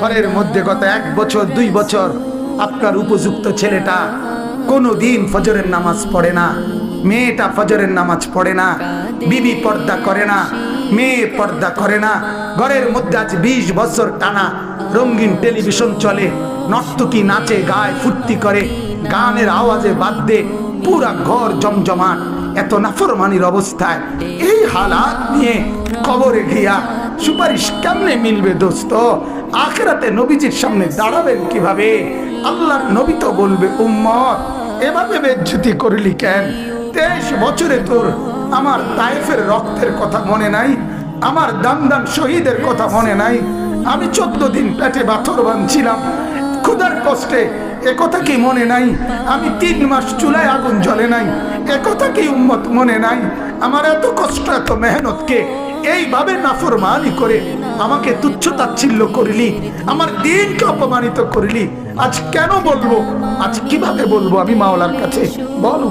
ঘরের মধ্যে গত এক বছর, দুই বছর আপনার উপযুক্ত ছেলেটা কোনো দিন ফজরের নামাজ পড়ে না, মেয়েটা ফজরের নামাজ পড়ে না, বিবি পর্দা করে না, মেয়ে পর্দা করে না। ঘরের মধ্যে আজ বিশ বছর টানা রঙিন টেলিভিশন চলে, নর্তকী নাচে, গায়ে, ফুর্তি করে, গানের আওয়াজে বাদ্যে পুরা ঘর জমজমাট। এত নাফরমানির অবস্থায় এই হালাত নিয়ে কবরে গিয়া সুপারিশ কেমনে মিলবে দোস্ত? আখেরাতে নবীজির সামনে দাঁড়াবেন কীভাবে? আল্লাহর নবী তো বলবে, উম্মত এভাবে বেজ্জুতি করলি কেন? তেইশ বছরে তোর আমার তাইফের রক্তের কথা মনে নাই, আমার দান দান শহীদের কথা মনে নাই। আমি চোদ্দ দিন পেটে পাথর বাঁধছিলাম, ক্ষুধার কষ্টে একথা কি মনে নাই? আমি তিন মাস চুলায় আগুন জ্বলে নাই একথা কি উম্মত মনে নাই? আমার এত কষ্ট, এত মেহনতকে এইভাবে নাফরমানি করে আমাকে তুচ্ছ তাচ্ছিল্য করলি, আমার দিনকে অপমানিত করিলি। আজ কেন বলব? আজ কীভাবে বলব আমি মাওলার কাছে? বল।